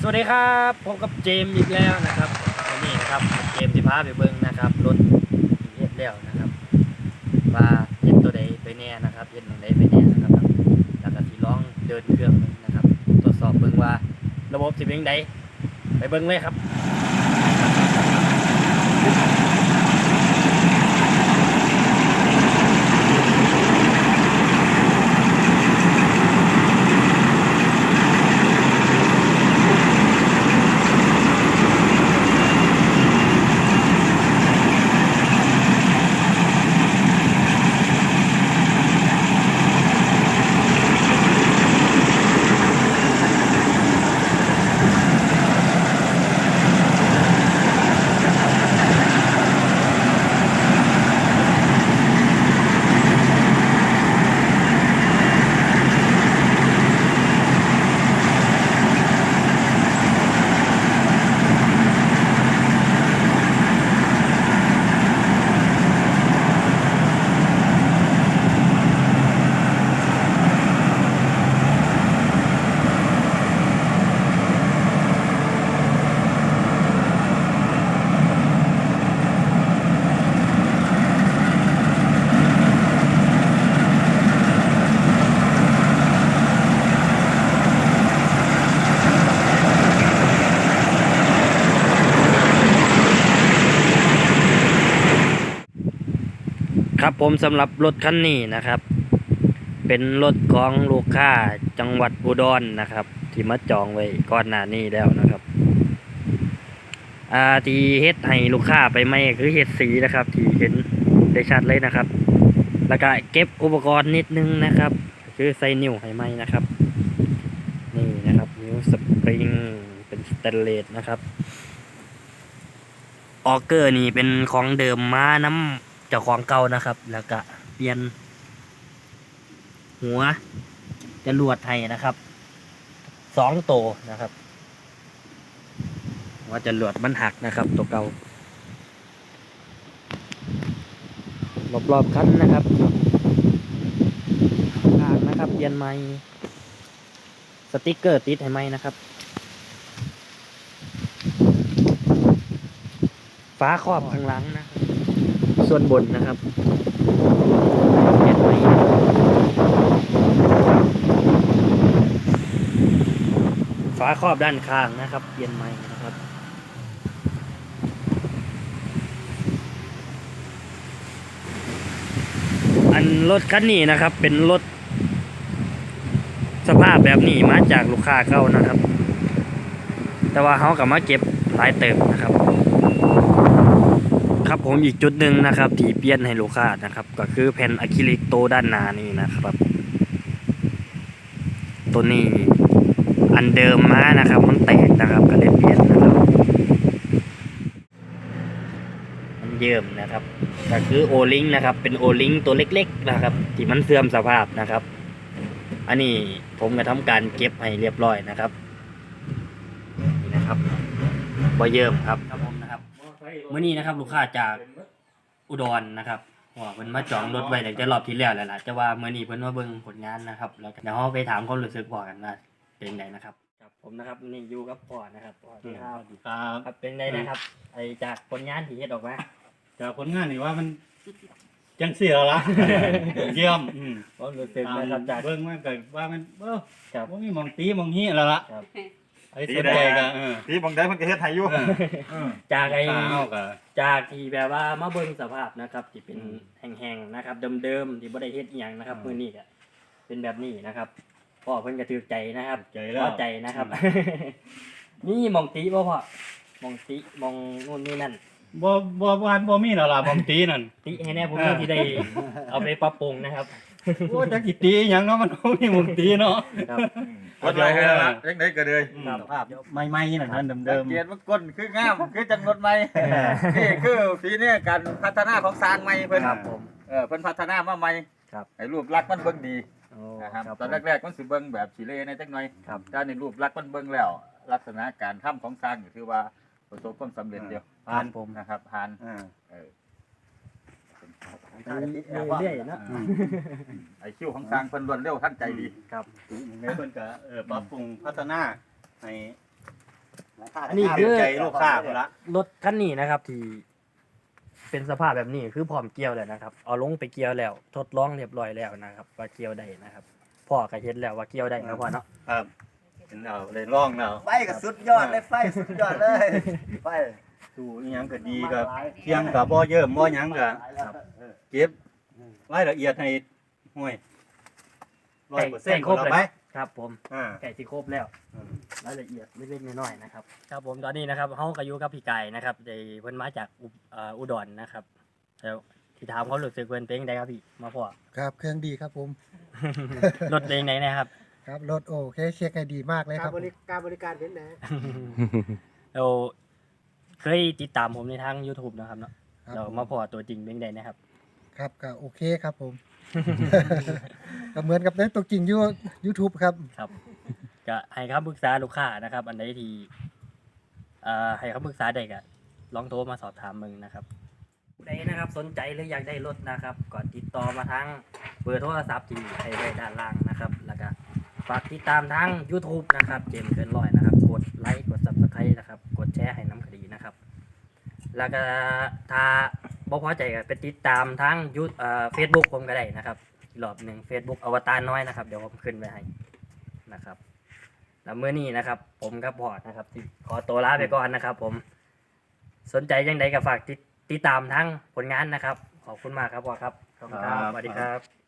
สวัสดีครับพบกับเจมส์อีกแล้วนะครับวันนี้นะครับเจมส์สิพาไปเบิ้งนะครับรถเฮ็ดแล้วนะครับว่าเฮ็ดตัวใดไปแน่นะครับเฮ็ดตรงใดไปแน่นะครับแล้วก็สิลองเดินเครื่องนะครับตรวจสอบเบิ่งว่าระบบสิเป็นจังไดไปเบิ่งเลยครับ ครับผมสำหรับรถคันนี้นะครับ เป็นรถของลูกค้าจังหวัดอุดรนนะครับ ที่มาจองไว้ก่อนหน้านี้แล้วนะครับอ่าที่เฮ็ดให้ลูกค้าไปไม่คือเฮ็ดสีนะครับ ที่เห็นได้ชัดเลยนะครับ แล้วก็เก็บอุปกรณ์นิดนึงนะครับ คือใส่นิ้วให้ไหมนะครับ นี่นะครับนิ้วสปริงเป็นสเตนเลสนะครับออเกอร์นี่เป็นของเดิมมาน้ำ จ้าของเก่านะครับ แล้วก็เปลี่ยน หัวจะลวดให้นะครับสองโตวนะครับ ว่าจะลวดมันหักนะครับ ตัวเก่ารอบๆคันนะครับข้างนะครับเปลี่ยนไม้สติกเกอร์ติดให้ไหมนะครับฟ้าครอบข้างหลังนะครับ ส่วนบนนะครับเปลี่ยนไม้ฟ้าครอบด้านข้างนะครับเปลี่ยนไม้นะครับอันรถคันนี้นะครับ เป็นรถสภาพแบบนี้มาจากลูกค้าเข้านะครับ แต่ว่าเขากลับมาเก็บหลายเติมนะครับ ครับผมอีกจุดหนึ่งนะครับที่เปลี่ยนให้ลูกค้านะครับ ก็คือแผ่นอะคริลิกโตด้านหน้านี่นะครับ ตัวนี้อันเดิมมานะครับ มันแตกนะครับก็เลยเปลี่ยนนะครับมันเยิ่มนะครับ ก็คือโอลิงนะครับ เป็นโอลิงตัวเล็ก ๆนะครับ ที่มันเสื่อมสภาพนะครับ อันนี้ผมก็ทำการเก็บให้เรียบร้อยนะครับนี่นะครับบ่เยิ่มครับครับผ มนะครับเมื่อนี้นะครับ ลูกค้าจากอุดรนะครับว่าเพิ่นมาจองรถไว้ตั้งแต่รอบที่แล้วแล้วล่ะแต่ว่าเมื่อนี้เพิ่นมาเบิ่งผลงานนะครับ แล้วก็เดี๋ยวเราไปถามความรู้สึกพ่อกันว่าเป็นไงนะครับครับผมนะครับนี่อยู่กับพ่อนะครับพ่อที่ห้าครับครับเป็นไงนะครับ ไอจากผลงานที่เฮ็ดออกมาจากผลงานนี่ว่ามันจังเสียละเยี่ยมอืมความรู้สึกนะครับจากเบิ่งมันก็ว่ามันเออครับว่ามีหมองตีหมองนี้แล้วล่ะครับ ไอ้สนใจก็เออที่บางได้มันก็เฮ็ดให้อยู่เออเออจากไอตาเฮาก็ จากที่แบบว่ามาเบิ่งสภาพนะครับที่เป็นอืม แห้งๆนะครับเดิมๆที่บ่ได้เฮ็ดอีหยังนะครับอืมมื้อนี้ก็เป็นแบบนี้นะครับพ่อเพิ่นก็ถือใจนะครับใจแล้ว พอใจนะครับ นี่หมองตีบ่พ่อหมองตีหมองนู่นนี่นั่น บ่บ่บ่หันบ่มีแล้วล่ะหมองตีนั่นตีให้แน่ผมอ่าเพื่อที่ได้เอาไปปรับปรุงนะครับโอ้จักสิตีหยังเนาะมันบ่มีหมองตีเนาะ ครับวัดไรให้ละเล็กได้ก็เลยครับภาพใหม่ๆนั่นมันเดิเดิมมเกียรติมันก้นคืองามคือจังรถใหม่นี่คือฝีเนี่ยการพัฒนาของสร้างใหม่เพิ่นครับผมเออเพิ่นพัฒนามาใหม่ครับ ให้รูปลักษณ์มันเบิ่งดีโอ้นะครับครับตอนแรกๆมันสิเบิ่งแบบสิเลในจักหน่อยครับด้านในรูปลักษณ์มันเบิ่งแล้ว ลักษณะการทำของสร้างนี่ถือว่า ประสบความสำเร็จเดียวผ่านผมนะครับผ่านๆอ่าเออเป็นเรื่อยๆเนาะไอคิวของสร้างเพิ่นรวดเร็วทันใจดีครับแม่เพิ่นก็เออปรับปรุงพัฒนาให้อันนี้คือ ใจลูกค้าพุ่นละรถคันนี้นะครับ ที่เป็นสภาพแบบนี้คือพร้อมเกี่ยวแล้วนะครับ เอาลงไปเกี่ยวแล้ว ทดลองเรียบร้อยแล้วนะครับ ว่าเกี่ยวได้นะครับพ่อก็เห็นแล้วว่าเกี่ยวได้นะพ่อเนาะครับเห็ นเอาเลยร่องแล้วไฟก็สุดยอดเลยไฟสุดยอดเลยไฟดูอีหยังก็ดีก็เที่ยงก็บ่เยิ่มบ่หยังก็เก็บรายละเอียดให้ห่วย100%ของเราไปครับ ผมอ่าไก่ที่ครบแล้วรายละเอียดเล็กๆน้อยๆนะครับครับผมตอนนี้นะครับเขาก็อยู่กับพี่ไก่นะครับเดเพิ่นมาจากอุเอ่ออุดรนะครับแล้วที่ถามเขารู้สึกเพิ่นเป็นไงครับพี่มาพ่อครับ เครื่องดีครับผมรถเพลงไหนนะครับ ครับรถโอเคเช็คให้ดีมากเลยครับการบริการเป็นนะเราเคยติดตามผมในทาง YouTube นะครับเนาะครับ เรามาพอตัวจริงเป็นไงนะครับ ครับก็โอเคครับผมก็เหมือนกับในตัวจริงยูยูทูบครับครับ ก็ให้คำปรึกษาลูกค้านะครับ อันใดที่เอ่อให้คำปรึกษาได้ก็ลองโทรมาสอบถามมึงนะครับผู้ใดนะครับสนใจหรืออยากได้รถนะครับก็ติดต่อมาทางเบอร์โทรศัพท์ที่ให้ไว้ด้านล่างนะครับแล้วก็ ฝากติดตามทาง YouTube นะครับ เจมส์เกินร้อยนะครับ กดไลค์ กด Subscribe นะครับ กดแชร์ให้น้ำคดีนะครับ แล้วก็ถ้าบ่พอใจก็ไปติดตามทางยูเอ่อเฟซบุ๊กผมก็ได้นะครับอีกรอบหนึ่ง Facebook อวตารน้อยนะครับ เดี๋ยวผมขึ้นไว้ให้นะครับ แล้วเมื่อนี้นะครับ ผมกับพอร์ตนะครับที่ขอตัวลาไปก่อนนะครับ ผม สนใจยังไงก็ฝากติดติดตามทั้งผลงานนะครับ ขอบคุณมากครับพอร์ตครับขอบคุณครับครับสวัสดีครับ